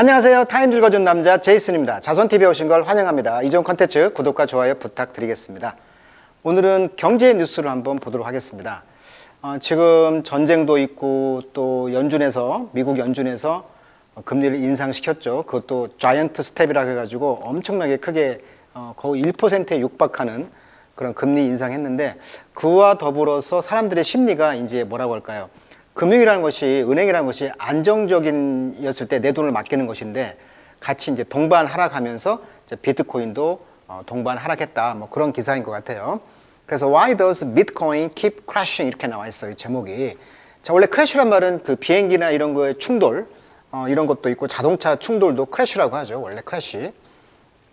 안녕하세요. 타임 즐거준 남자 제이슨입니다. 자손TV에 오신 걸 환영합니다. 이전 컨텐츠 구독과 좋아요 부탁드리겠습니다. 오늘은 경제 뉴스를 한번 보도록 하겠습니다. 어, 지금 전쟁도 있고 또 연준에서 미국 연준에서 금리를 인상시켰죠. 그것도 자이언트 스텝이라 해가지고 엄청나게 크게 어, 거의 1%에 육박하는 그런 금리 인상했는데 그와 더불어서 사람들의 심리가 이제 뭐라고 할까요? 금융이라는 것이 은행이라는 것이 안정적인였을 때 내 돈을 맡기는 것인데 같이 이제 동반 하락하면서 이제 비트코인도 어, 동반 하락했다 뭐 그런 기사인 것 같아요. 그래서 Why does Bitcoin keep crashing 이렇게 나와 있어요 제목이. 자 원래 크래쉬란 말은 그 비행기나 이런 거의 충돌 어, 이런 것도 있고 자동차 충돌도 크래쉬라고 하죠 원래 크래쉬.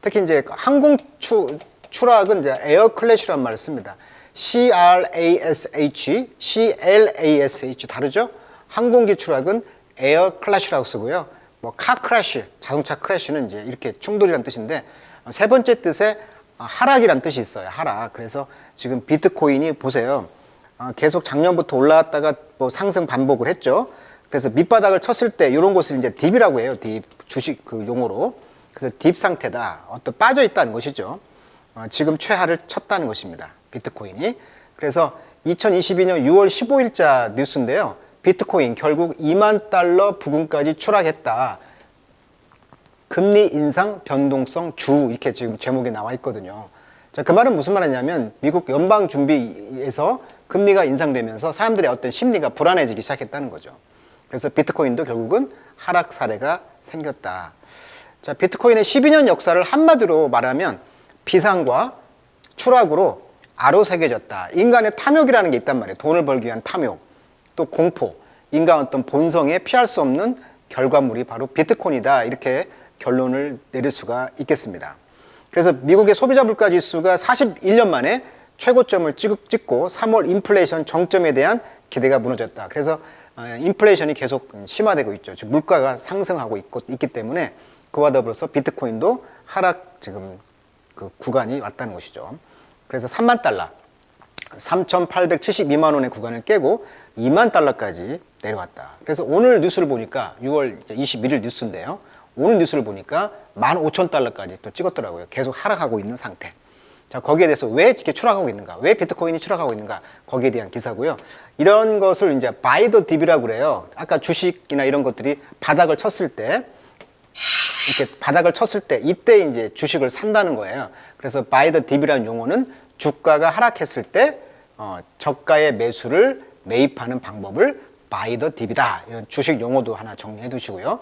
특히 이제 항공 추, 추락은 이제 에어 클래시라는 말을 씁니다. C R A S H, C L A S H 다르죠? 항공기 추락은 에어 클래시라고 쓰고요. 뭐카 크래시, 자동차 크래시는 이제 이렇게 충돌이란 뜻인데 어, 세 번째 뜻에 어, 하락이란 뜻이 있어요. 하락. 그래서 지금 비트코인이 보세요. 어, 계속 작년부터 올라왔다가 뭐 상승 반복을 했죠. 그래서 밑바닥을 쳤을 때 이런 곳을 이제 딥이라고 해요. 딥 주식 그 용어로. 그래서 딥 상태다. 어떤 빠져 있다는 것이죠. 어, 지금 최하를 쳤다는 것입니다. 비트코인이. 그래서 2022년 6월 15일자 뉴스인데요. 비트코인 결국 2만 달러 부근까지 추락했다. 금리 인상 변동성 주 이렇게 지금 제목에 나와 있거든요. 자, 그 말은 무슨 말이냐면 미국 연방 준비에서 금리가 인상되면서 사람들의 어떤 심리가 불안해지기 시작했다는 거죠. 그래서 비트코인도 결국은 하락 사례가 생겼다. 자, 비트코인의 12년 역사를 한마디로 말하면 비상과 추락으로 아로 새겨졌다. 인간의 탐욕이라는 게 있단 말이에요. 돈을 벌기 위한 탐욕, 또 공포, 인간 어떤 본성에 피할 수 없는 결과물이 바로 비트코인이다. 이렇게 결론을 내릴 수가 있겠습니다. 그래서 미국의 소비자 물가 지수가 41년 만에 최고점을 찍- 찍고 3월 인플레이션 정점에 대한 기대가 무너졌다. 그래서 어, 인플레이션이 계속 심화되고 있죠. 즉 물가가 상승하고 있고, 있기 때문에 그와 더불어서 비트코인도 하락 지금 그 구간이 왔다는 것이죠. 그래서 3만 달러, 3,872만 원의 구간을 깨고 2만 달러까지 내려왔다. 그래서 오늘 뉴스를 보니까 6월 21일 뉴스인데요. 오늘 뉴스를 보니까 15,000달러까지 또 찍었더라고요. 계속 하락하고 있는 상태. 자, 거기에 대해서 왜 이렇게 추락하고 있는가? 왜 비트코인이 추락하고 있는가? 거기에 대한 기사고요. 이런 것을 이제 바이 더 딥이라고 그래요. 아까 주식이나 이런 것들이 바닥을 쳤을 때 이렇게 바닥을 쳤을 때 이때 이제 주식을 산다는 거예요. 그래서 바이 더 딥이라는 용어는 주가가 하락했을 때 어, 저가의 매수를 매입하는 방법을 바이 더 딥이다. 이런 주식 용어도 하나 정리해 두시고요.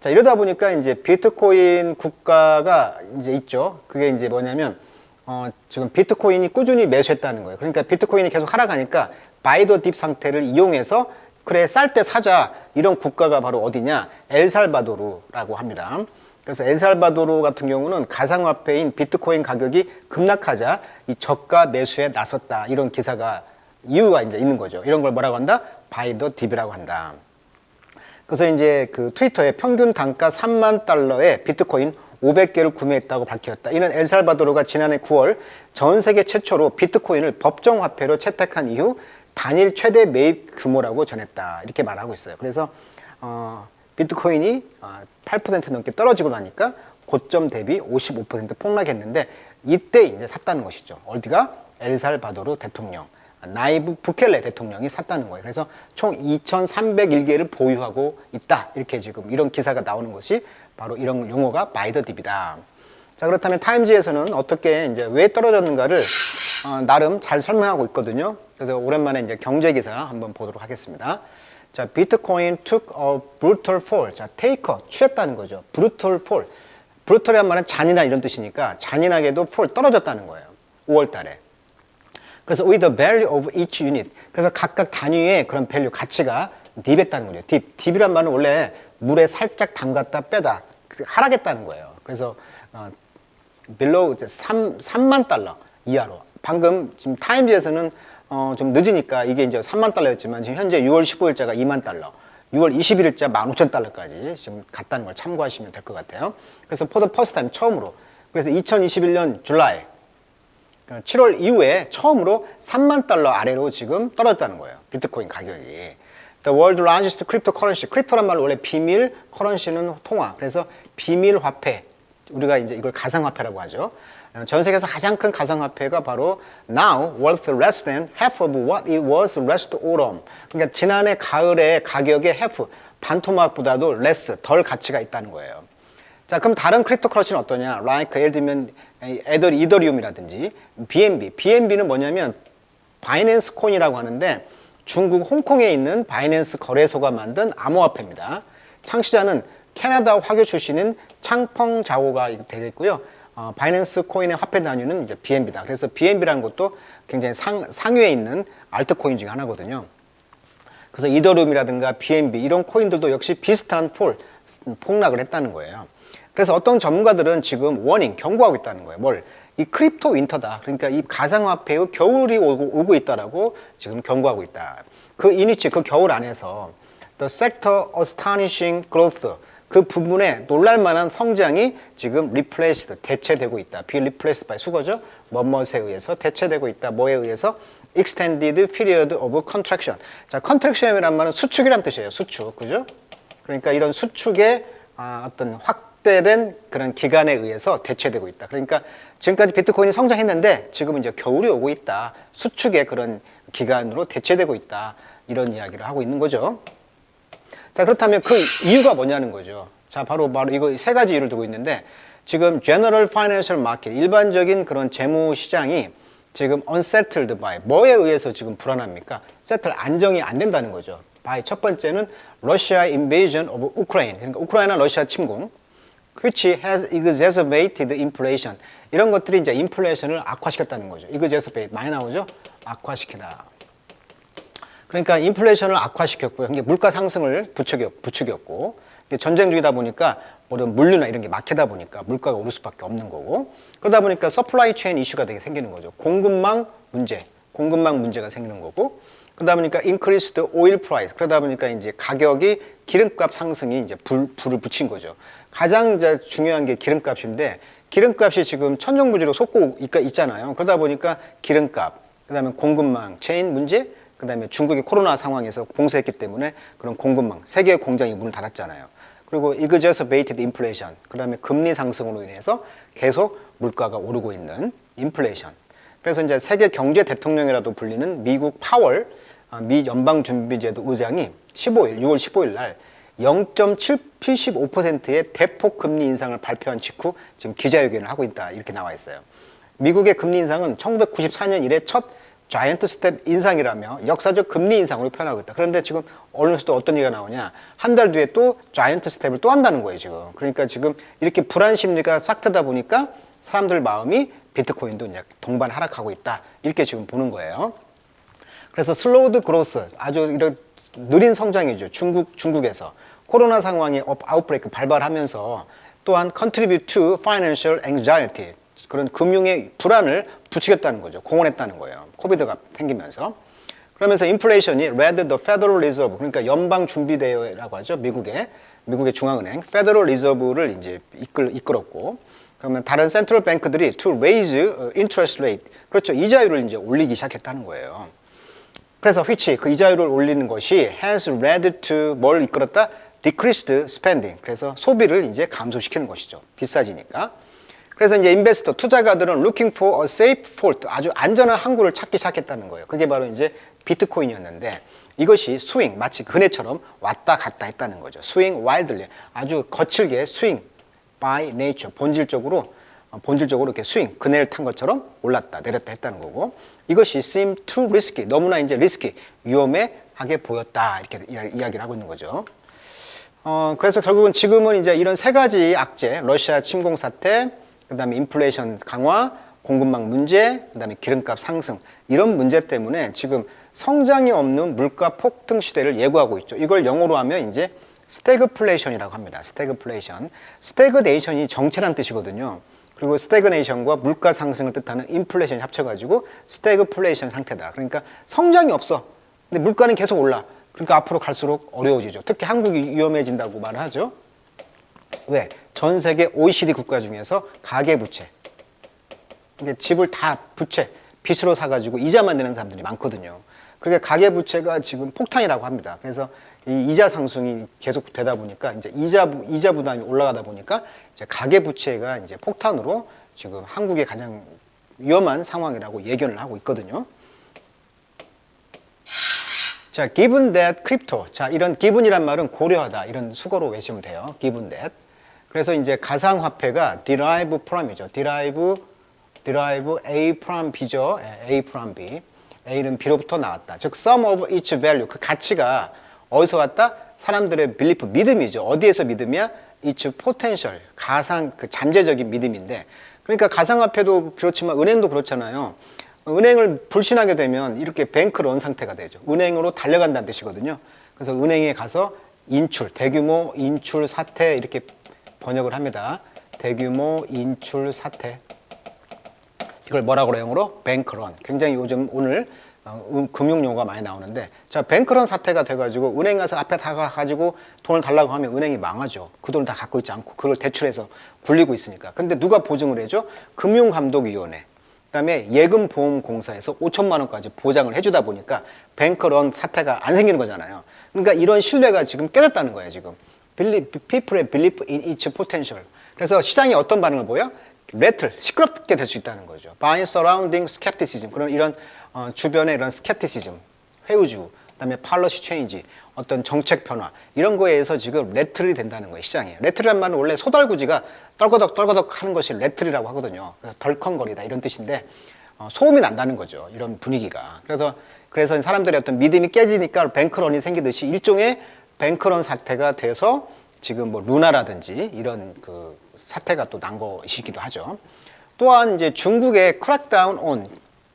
자, 이러다 보니까 이제 비트코인 국가가 이제 있죠. 그게 이제 뭐냐면 어, 지금 비트코인이 꾸준히 매수했다는 거예요. 그러니까 비트코인이 계속 하락하니까 바이 더딥 상태를 이용해서 그래 쌀 때 사자 이런 국가가 바로 어디냐 엘살바도르라고 합니다. 그래서 엘살바도르 같은 경우는 가상화폐인 비트코인 가격이 급락하자 이 저가 매수에 나섰다 이런 기사가 이유가 이제 있는 거죠. 이런 걸 뭐라고 한다? 바이 더 딥이라고 한다. 그래서 이제 그 트위터에 평균 단가 3만 달러에 비트코인 500개를 구매했다고 밝혔다. 이는 엘살바도르가 지난해 9월 전 세계 최초로 비트코인을 법정 화폐로 채택한 이후 단일 최대 매입 규모라고 전했다. 이렇게 말하고 있어요. 그래서 어, 비트코인이 어, 8% 넘게 떨어지고 나니까 고점 대비 55% 폭락했는데 이때 이제 샀다는 것이죠. 어디가 엘살바도르 대통령. 나이브 부켈레 대통령이 샀다는 거예요. 그래서 총 2,301개를 보유하고 있다. 이렇게 지금 이런 기사가 나오는 것이 바로 이런 용어가 바이더 딥이다. 자, 그렇다면 타임지에서는 어떻게 이제 왜 떨어졌는가를 어, 나름 잘 설명하고 있거든요. 그래서 오랜만에 이제 경제 기사 한번 보도록 하겠습니다. 자, 비트코인 took a brutal fall. 자, 테이커 취했다는 거죠. brutal fall. brutal이란 말은 잔인한 이런 뜻이니까 잔인하게도 fall 떨어졌다는 거예요. 5월 달에. 그래서 with the value of each unit. 그래서 각각 단위의 그런 밸류 가치가 딥했다는 거죠. 딥. 딥이란 말은 원래 물에 살짝 담갔다 빼다 그 하락했다는 거예요. 그래서 어, below 3, 3만 달러 이하로. 방금 지금 타임즈에서는 어, 좀 늦으니까 이게 이제 3만 달러였지만 지금 현재 6월 15일자가 2만 달러. 6월 21일자 15,000달러까지 지금 갔다는 걸 참고하시면 될 것 같아요. 그래서 the first time 처음으로. 그래서 2021년 줄라이 7월 이후에 처음으로 3만 달러 아래로 지금 떨어졌다는 거예요. 비트코인 가격이. The world largest cryptocurrency. 크립토란 말로 원래 비밀, 커런시는 통화. 그래서 비밀 화폐. 우리가 이제 이걸 가상화폐라고 하죠. 어, 전 세계에서 가장 큰 가상화폐가 바로 now worth less than half of what it was last autumn. 그러니까 지난해 가을의 가격의 half, 반토막보다도 less, 덜 가치가 있다는 거예요. 자, 그럼 다른 크립토 커런시는 어떠냐? like 예를 들면 에더 이더리움이라든지 BNB. BNB는 뭐냐면 바이낸스 코인이라고 하는데 중국 홍콩에 있는 바이낸스 거래소가 만든 암호화폐입니다. 창시자는 캐나다 화교 출신인 창펑 자오가 되겠고요. 어, 바이낸스 코인의 화폐 단위는 이제 BNB다. 그래서 BNB라는 것도 굉장히 상, 상위에 있는 알트코인 중에 하나거든요. 그래서 이더리움이라든가 BNB 이런 코인들도 역시 비슷한 폴, 폭락을 했다는 거예요. 그래서 어떤 전문가들은 지금 워닝, 경고하고 있다는 거예요. 뭘? 이 크립토 윈터다. 그러니까 이 가상화폐의 겨울이 오고, 오고 있다라고 지금 경고하고 있다. 그 이니치, 그 겨울 안에서 the sector astonishing growth 그 부분에 놀랄만한 성장이 지금 replaced, 대체되고 있다. be replaced by 수거죠. 뭐뭇에 의해서 대체되고 있다. 뭐에 의해서 extended period of contraction. 자, contraction이란 말은 수축이란 뜻이에요. 수축. 그죠? 그러니까 이런 수축의 아, 어떤 확대된 그런 기간에 의해서 대체되고 있다. 그러니까 지금까지 비트코인이 성장했는데 지금은 이제 겨울이 오고 있다. 수축의 그런 기간으로 대체되고 있다. 이런 이야기를 하고 있는 거죠. 자, 그렇다면 그 이유가 뭐냐는 거죠. 자, 바로, 바로 이거 세 가지 이유를 두고 있는데 지금 general financial market, 일반적인 그런 재무 시장이 지금 unsettled by, 뭐에 의해서 지금 불안합니까? settle, 안정이 안 된다는 거죠. by 첫 번째는 Russia invasion of Ukraine, 그러니까 우크라이나 러시아 침공, which has exacerbated inflation. 이런 것들이 이제 인플레이션을 악화시켰다는 거죠. exacerbate 많이 나오죠? 악화시키다. 그러니까 인플레이션을 악화시켰고요. 이게 물가 상승을 부추겼, 부추겼고 전쟁 중이다 보니까 뭐든 물류나 이런 게 막히다 보니까 물가가 오를 수밖에 없는 거고 그러다 보니까 서플라이 체인 이슈가 되게 생기는 거죠. 공급망 문제, 공급망 문제가 생기는 거고 그러다 보니까 increased oil price 그러다 보니까 이제 가격이 기름값 상승이 이제 불, 불을 붙인 거죠. 가장 이제 중요한 게 기름값인데 기름값이 지금 천정부지로 솟고 있- 있잖아요. 그러다 보니까 기름값, 그다음에 공급망 체인 문제, 그다음에 중국이 코로나 상황에서 봉쇄했기 때문에 그런 공급망 세계 공장이 문을 닫았잖아요. 그리고 exacerbated inflation, 그다음에 금리 상승으로 인해서 계속 물가가 오르고 있는 인플레이션. 그래서 이제 세계 경제 대통령이라도 불리는 미국 파월 아, 미 연방준비제도 의장이 15일, 6월 15일 날 0.75%의 대폭 금리 인상을 발표한 직후 지금 기자회견을 하고 있다 이렇게 나와 있어요. 미국의 금리 인상은 1994년 이래 첫 자이언트 스텝 인상이라며 역사적 금리 인상으로 표현하고 있다. 그런데 지금 언론에서도 어떤 얘기가 나오냐. 한 달 뒤에 또 자이언트 스텝을 또 한다는 거예요, 지금. 그러니까 지금 이렇게 불안 심리가 싹 트다 보니까 사람들 마음이 비트코인도 이제 동반 하락하고 있다. 이렇게 지금 보는 거예요. 그래서 슬로우드 그로스 아주 이런 느린 성장이죠. 중국 중국에서 코로나 상황이 업- 아웃브레이크 발발하면서 또한 contribute to financial anxiety 그런 금융의 불안을 부추겼다는 거죠. 공헌했다는 거예요. 코비드가 생기면서 그러면서 인플레이션이 led the Federal Reserve 그러니까 연방 준비 대회라고 하죠. 미국의 미국의 중앙은행 Federal Reserve를 이제 이끌 이끌었고 그러면 다른 센트럴 뱅크들이 to raise interest rate 그렇죠. 이자율을 이제 올리기 시작했다는 거예요. 그래서 which 그 이자율을 올리는 것이 has led to 뭘 이끌었다? decreased spending. 그래서 소비를 이제 감소시키는 것이죠. 비싸지니까. 그래서 이제 인베스터 투자가들은 looking for a safe port 아주 안전한 항구를 찾기 시작했다는 거예요. 그게 바로 이제 비트코인이었는데 이것이 스윙 마치 그네처럼 왔다 갔다 했다는 거죠. 스윙 와일드리 아주 거칠게 스윙 by nature 본질적으로 어, 본질적으로 이렇게 스윙 그네를 탄 것처럼 올랐다 내렸다 했다는 거고 이것이 seem too risky 너무나 이제 리스키 위험하게 보였다 이렇게 이야- 이야기를 하고 있는 거죠. 어, 그래서 결국은 지금은 이제 이런 세 가지 악재, 러시아 침공 사태, 그 다음에 인플레이션 강화, 공급망 문제, 그 다음에 기름값 상승, 이런 문제 때문에 지금 성장이 없는 물가 폭등 시대를 예고하고 있죠. 이걸 영어로 하면 이제 스태그플레이션이라고 합니다. 스태그플레이션. 스태그네이션이 정체란 뜻이거든요. 그리고 스태그네이션과 물가 상승을 뜻하는 인플레이션이 합쳐가지고 스태그플레이션 상태다. 그러니까 성장이 없어. 근데 물가는 계속 올라. 그러니까 앞으로 갈수록 어려워지죠. 특히 한국이 위험해진다고 말을 하죠. 왜? 전 세계 OECD 국가 중에서 가계 부채. 이게 집을 다 부채, 빚으로 사가지고 이자만 내는 사람들이 많거든요. 그게 가계 부채가 지금 폭탄이라고 합니다. 그래서 이 이자 상승이 계속 되다 보니까 이제 이자 부- 이자 부담이 올라가다 보니까 이제 가계 부채가 이제 폭탄으로 지금 한국의 가장 위험한 상황이라고 예견을 하고 있거든요. 자, given that crypto. 자, 이런 given이란 말은 고려하다. 이런 수거로 외시면 돼요. given that. 그래서 이제 가상화폐가 derive from이죠. derive, derive A from B죠. 예, A from B. A는 B로부터 나왔다. 즉, sum of its value. 그 가치가 어디서 왔다? 사람들의 belief, 믿음이죠. 어디에서 믿음이야? its potential. 가상, 그 잠재적인 믿음인데. 그러니까 가상화폐도 그렇지만 은행도 그렇잖아요. 은행을 불신하게 되면 이렇게 뱅크런 상태가 되죠. 은행으로 달려간다는 뜻이거든요. 그래서 은행에 가서 인출, 대규모 인출 사태 이렇게 번역을 합니다. 대규모 인출 사태. 이걸 뭐라고 그래요? 영어로? 뱅크런. 굉장히 요즘 오늘 어, 음, 금융 용어가 많이 나오는데 자 뱅크런 사태가 돼가지고 은행 가서 앞에 다가가지고 돈을 달라고 하면 은행이 망하죠. 그 돈을 다 갖고 있지 않고 그걸 대출해서 굴리고 있으니까. 근데 누가 보증을 해줘? 금융감독위원회. 그다음에 예금보험공사에서 5천만 원까지 보장을 해주다 보니까 뱅크런 사태가 안 생기는 거잖아요. 그러니까 이런 신뢰가 지금 깨졌다는 거예요. 지금 people의 belief in its potential. 그래서 시장이 어떤 반응을 보여? 레틀 시끄럽게 될 수 있다는 거죠. By surrounding skepticism 그런 이런 어, 주변의 이런 skepticism 회우주 그다음에 policy change 어떤 정책 변화 이런 거에 의해서 지금 레틀이 된다는 거예요 시장이 레틀이란 말은 원래 소달구지가 떨거덕 떨거덕 하는 것이 레틀이라고 하거든요 덜컹거리다 이런 뜻인데 어, 소음이 난다는 거죠 이런 분위기가 그래서 그래서 사람들의 어떤 믿음이 깨지니까 뱅크런이 생기듯이 일종의 뱅크런 사태가 돼서 지금 뭐 루나라든지 이런 그 사태가 또 난 것이기도 하죠. 또한 이제 중국의 크랙다운 온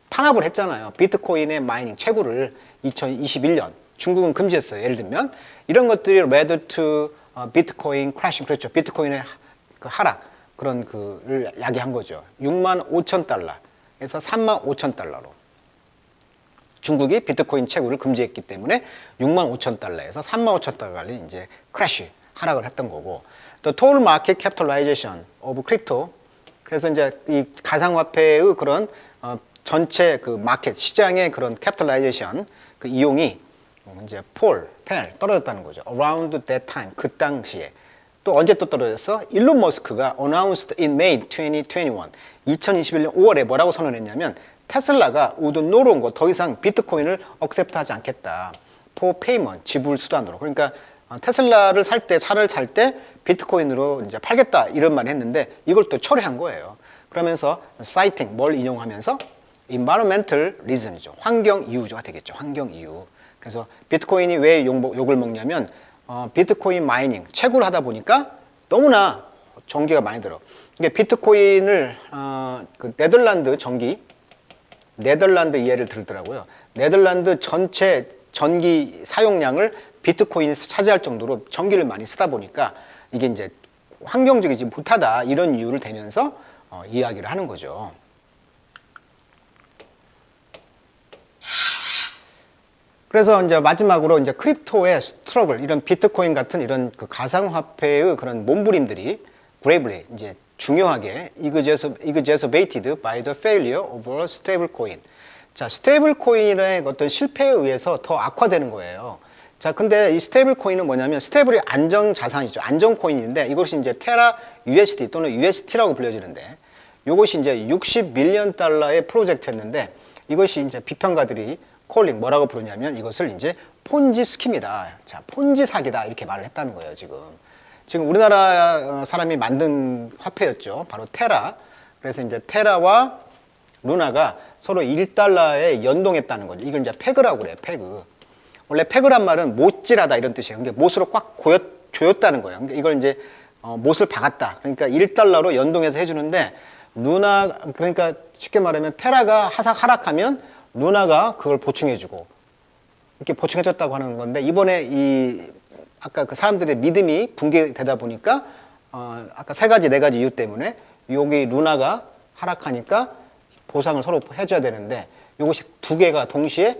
탄압을 했잖아요. 비트코인의 마이닝 채굴을 2021년 중국은 금지했어요. 예를 들면 이런 것들이 레드 투 비트코인 크래싱 그렇죠. 비트코인의 하- 그 하락 그런 그를 야기한 거죠. 6만 5천 달러에서 3만 5천 달러로 중국이 비트코인 채굴을 금지했기 때문에 6만 5천 달러에서 3만 5천 달러까지 이제 크래시 하락을 했던 거고 또 total market capitalization of crypto 그래서 이제 이 가상화폐의 그런 어, 전체 그 마켓 시장의 그런 capitalization 그 이용이 이제 폴, 펠 떨어졌다는 거죠. around that time 그 당시에 또 언제 또 떨어졌어? 일론 머스크가 announced in May 2021 2021년 5월에 뭐라고 선언했냐면 테슬라가 우드 노론 거 더 이상 비트코인을 억셉트하지 않겠다. for payment 지불 수단으로. 그러니까 어, 테슬라를 살 때 차를 살 때 비트코인으로 이제 팔겠다 이런 말 했는데 이걸 또 철회한 거예요. 그러면서 citing 뭘 인용하면서 environmental reason이죠. 환경 이유가 되겠죠. 환경 이유. 그래서 비트코인이 왜 욕, 욕을 먹냐면 어, 비트코인 마이닝 채굴 하다 보니까 너무나 전기가 많이 들어. 이게 비트코인을 어, 그 네덜란드 전기 네덜란드 예를 들더라고요. 네덜란드 전체 전기 사용량을 비트코인이 차지할 정도로 전기를 많이 쓰다 보니까 이게 이제 환경적이지 못하다 이런 이유를 대면서 어, 이야기를 하는 거죠. 그래서 이제 마지막으로 이제 크립토의 스트러글 이런 비트코인 같은 이런 그 가상화폐의 그런 몸부림들이 gravely 이제 중요하게 exacerbated by the failure of a stable coin. 자, 스테이블 코인의 어떤 실패에 의해서 더 악화되는 거예요. 자, 근데 이 스테이블 코인은 뭐냐면 스테이블이 안정 자산이죠. 안정 코인인데 이것이 이제 테라 USD 또는 UST라고 불려지는데 이것이 이제 60 밀리언 달러의 프로젝트였는데 이것이 이제 비평가들이 콜링 뭐라고 부르냐면 이것을 이제 폰지 스킴이다. 자, 폰지 사기다 이렇게 말을 했다는 거예요, 지금. 지금 우리나라 어, 사람이 만든 화폐였죠. 바로 테라. 그래서 이제 테라와 루나가 서로 1달러에 연동했다는 거죠. 이걸 이제 페그라고 그래요, 페그. 원래 페그란 말은 못질하다 이런 뜻이에요. 그러니까 못으로 꽉 고였, 조였다는 거예요. 그러니까 이걸 이제 어, 못을 박았다. 그러니까 1달러로 연동해서 해주는데 루나, 그러니까 쉽게 말하면 테라가 하락, 하락하면 루나가 그걸 보충해주고 이렇게 보충해줬다고 하는 건데 이번에 이 아까 그 사람들의 믿음이 붕괴되다 보니까 어 아까 세 가지 네 가지 이유 때문에 여기 루나가 하락하니까 보상을 서로 해줘야 되는데 이것이 두 개가 동시에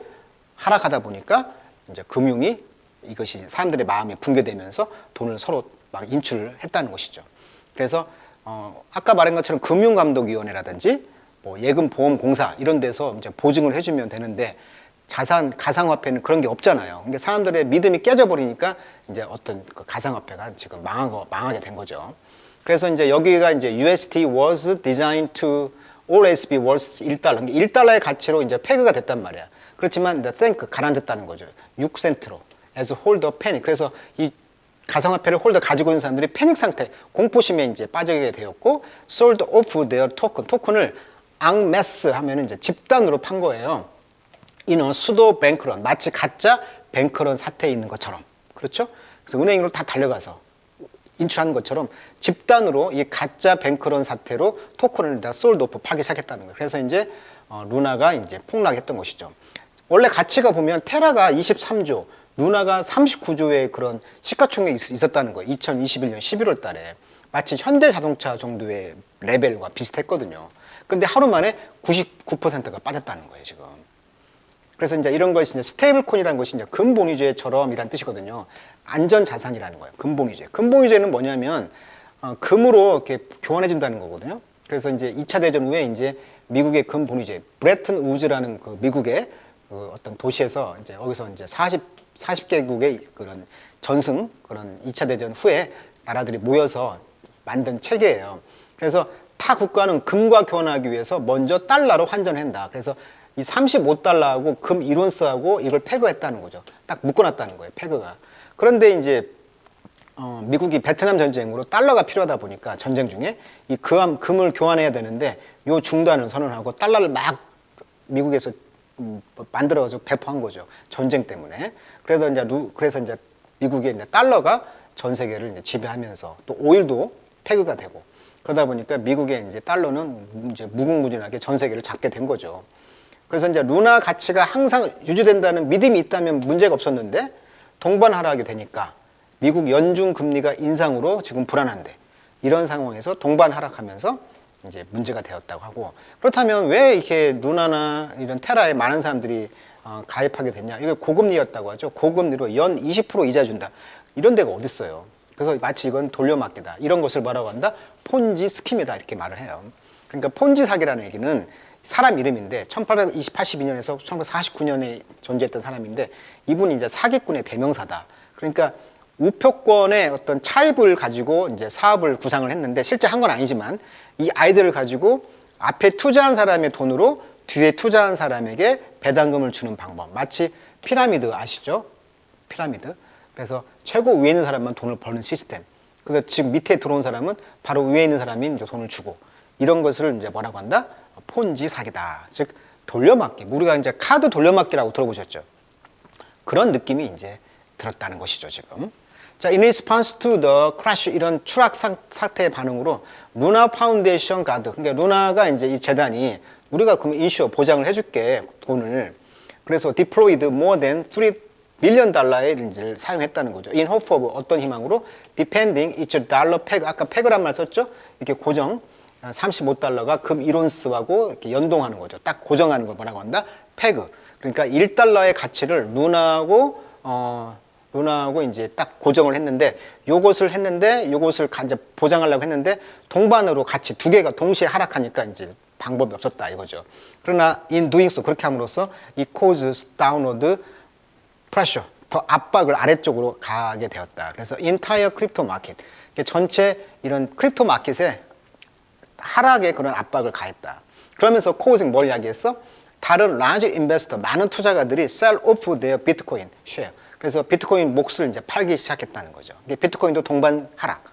하락하다 보니까 이제 금융이 이것이 사람들의 마음이 붕괴되면서 돈을 서로 막 인출을 했다는 것이죠. 그래서 어 아까 말한 것처럼 금융감독위원회라든지 뭐 예금보험공사 이런 데서 이제 보증을 해주면 되는데 자산 가상화폐는 그런 게 없잖아요. 근데 사람들의 믿음이 깨져버리니까 이제 어떤 그 가상화폐가 지금 거 망하게 된 거죠. 그래서 이제 여기가 이제 USD was designed to always be worth 1달러. 1달러의 가치로 이제 페그가 됐단 말이야. 그렇지만 the thank 가라앉았다는 거죠. 6센트로 as a penny. 그래서 이 가상화폐를 홀더 가지고 있는 사람들이 패닉 상태, 공포심에 이제 빠지게 되었고 sold off their token. 토큰을 앙메스 하면은 이제 집단으로 판 거예요. 이는 수도 뱅크런 마치 가짜 뱅크런 사태에 있는 것처럼 그렇죠? 그래서 은행으로 다 달려가서 인출하는 것처럼 집단으로 이 가짜 뱅크런 사태로 토큰을 다 솔드오프 파기 시작했다는 거예요. 그래서 이제 어, 루나가 이제 폭락했던 것이죠. 원래 가치가 보면 테라가 23조, 루나가 39조의 그런 시가총액이 있- 있었다는 거예요. 2021년 11월 달에 마치 현대 자동차 정도의 레벨과 비슷했거든요. 근데 하루 만에 99%가 빠졌다는 거예요, 지금. 그래서 이제 이런 것이 이제 스테이블 코인이라는 것이 이제 근본위제처럼이란 뜻이거든요. 안전 자산이라는 거예요. 근본위제. 근본위제는 뭐냐면 어, 금으로 이렇게 교환해 준다는 거거든요. 그래서 이제 2차 대전 후에 이제 미국의 근본위제 브레튼 우즈라는 그 미국의 그 어떤 도시에서 이제 거기서 이제 40 40개국의 그런 전승 그런 2차 대전 후에 나라들이 모여서 만든 체계예요. 그래서 타 국가는 금과 교환하기 위해서 먼저 달러로 환전한다. 그래서 이 35달러하고 금 1온스하고 이걸 패거했다는 거죠. 딱 묶어놨다는 거예요. 패거가. 그런데 이제 어, 미국이 베트남 전쟁으로 달러가 필요하다 보니까 전쟁 중에 이 금, 금을 교환해야 되는데 요 중단을 선언하고 달러를 막 미국에서 음, 만들어서 배포한 거죠. 전쟁 때문에. 그래서 이제 루, 그래서 이제 미국의 이제 달러가 전 세계를 이제 지배하면서 또 오일도 패그가 되고 그러다 보니까 미국의 이제 달러는 이제 무궁무진하게 전 세계를 잡게 된 거죠. 그래서 이제 루나 가치가 항상 유지된다는 믿음이 있다면 문제가 없었는데 동반 하락이 되니까 미국 연중 금리가 인상으로 지금 불안한데 이런 상황에서 동반 하락하면서 이제 문제가 되었다고 하고 그렇다면 왜 이렇게 루나나 이런 테라에 많은 사람들이 어, 가입하게 됐냐? 이거 고금리였다고 하죠. 고금리로 연 20% 이자 준다. 이런 데가 어디 있어요? 그래서 마치 이건 돌려막기다. 이런 것을 뭐라고 한다? 폰지 스킴이다 이렇게 말을 해요. 그러니까 폰지 사기라는 얘기는 사람 이름인데 1882년에서 1949년에 존재했던 사람인데 이분이 이제 사기꾼의 대명사다. 그러니까 우표권의 어떤 차입을 가지고 이제 사업을 구상을 했는데 실제 한 건 아니지만 이 아이디어를 가지고 앞에 투자한 사람의 돈으로 뒤에 투자한 사람에게 배당금을 주는 방법. 마치 피라미드 아시죠? 피라미드. 그래서 최고 위에 있는 사람만 돈을 버는 시스템. 그래서 지금 밑에 들어온 사람은 바로 위에 있는 이제 돈을 주고 이런 것을 이제 뭐라고 한다? 폰지 사기다. 즉 돌려막기. 우리가 이제 카드 돌려막기라고 들어보셨죠? 그런 느낌이 이제 들었다는 것이죠, 지금. 자, in response to the crash 이런 추락 상, 사태의 반응으로 루나 파운데이션 가드. 그러니까 루나가 이제 이 재단이 우리가 그럼 인슈어 보장을 해 줄게 돈을. 그래서 deployed more than 3 밀리언 달러의 렌즈를 사용했다는 거죠. in hope of 어떤 희망으로 depending each dollar peg 아까 peg란 말 썼죠? 이렇게 고정 35달러가 금 1온스하고 이렇게 연동하는 거죠. 딱 고정하는 걸 뭐라고 한다? 페그. 그러니까 1달러의 가치를 루나하고 어 루나하고 이제 딱 고정을 했는데 요것을 했는데 요것을 가- 이제 보장하려고 했는데 동반으로 같이 두 개가 동시에 하락하니까 이제 방법이 없었다 이거죠. 그러나 in doing so 그렇게 함으로써 이 causes downward pressure 더 압박을 아래쪽으로 가게 되었다. 그래서 entire crypto market 전체 이런 크립토 마켓에 하락의 그런 압박을 가했다. 그러면서 코우징 뭘 이야기했어? 다른 라지 인베스터 많은 투자가들이 sell off their 비트코인 share. 그래서 비트코인 몫을 이제 팔기 시작했다는 거죠. 비트코인도 동반 하락.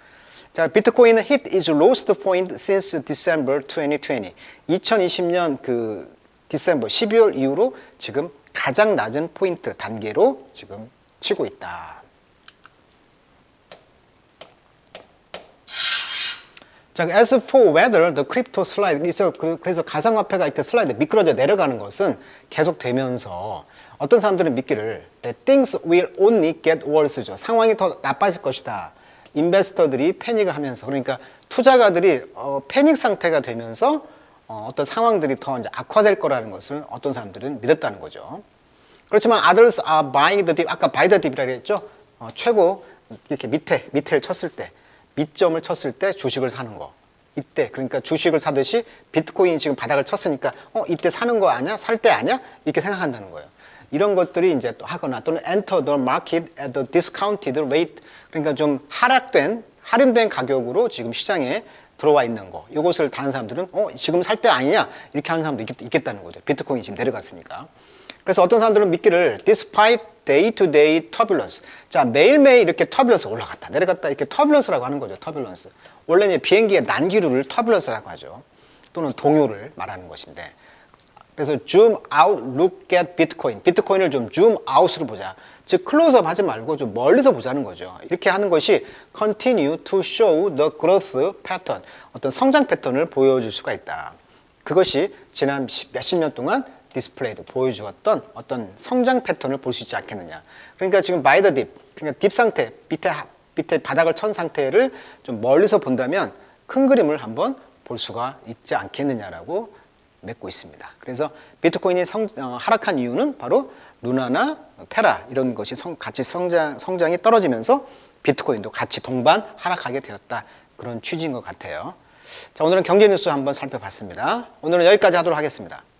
자, 비트코인은 hit its lowest point since December 2020. 2020년 그 디셈버 12월 이후로 지금 가장 낮은 포인트 단계로 지금 치고 있다. 자, as for whether the crypto slide, 그래서, 그, 그래서 가상화폐가 이렇게 슬라이드 미끄러져 내려가는 것은 계속 되면서 어떤 사람들은 믿기를 that things will only get worse죠. 상황이 더 나빠질 것이다. 인베스터들이 패닉을 하면서 그러니까 투자가들이 어, 패닉 상태가 되면서 어, 어떤 상황들이 더 이제 악화될 거라는 것을 어떤 사람들은 믿었다는 거죠. 그렇지만 others are buying the dip. 아까 buy the dip이라고 했죠. 어, 최고 이렇게 밑에 밑에를 쳤을 때 밑점을 쳤을 때 주식을 사는 거. 이때 그러니까 주식을 사듯이 비트코인이 지금 바닥을 쳤으니까 어 이때 사는 거 아니야? 살 때 아니야? 이렇게 생각한다는 거예요. 이런 것들이 이제 또 하거나 또는 enter the market at the discounted rate 그러니까 좀 하락된 할인된 가격으로 지금 시장에 들어와 있는 거. 이것을 다른 사람들은 어 지금 살 때 아니냐 이렇게 하는 사람도 있겠, 있겠다는 거죠. 비트코인이 지금 내려갔으니까. 그래서 어떤 사람들은 믿기를 despite day to day turbulence. 자, 매일매일 이렇게 터뷸런스 올라갔다, 내려갔다 이렇게 터뷸런스라고 하는 거죠. 터뷸런스. 원래 이제 비행기의 난기류를 터뷸런스라고 하죠. 또는 동요를 말하는 것인데. 그래서 zoom out, look at bitcoin. 비트코인을 좀 zoom out으로 보자. 즉 클로즈업 하지 말고 좀 멀리서 보자는 거죠. 이렇게 하는 것이 continue to show the growth pattern. 어떤 성장 패턴을 보여줄 수가 있다. 그것이 지난 몇십 년 동안 디스플레이도 보여주었던 어떤 성장 패턴을 볼 수 있지 않겠느냐. 그러니까 지금 바이 더 딥, 그러니까 딥 상태, 밑에 하- 밑에 바닥을 천 상태를 좀 멀리서 본다면 큰 그림을 한번 볼 수가 있지 않겠느냐라고 맺고 있습니다. 그래서 비트코인이 성, 어, 하락한 이유는 바로 루나나 테라 이런 것이 성, 같이 성장, 성장이 떨어지면서 비트코인도 같이 동반 하락하게 되었다. 그런 취지인 것 같아요. 자, 오늘은 경제 뉴스 한번 살펴봤습니다. 오늘은 여기까지 하도록 하겠습니다.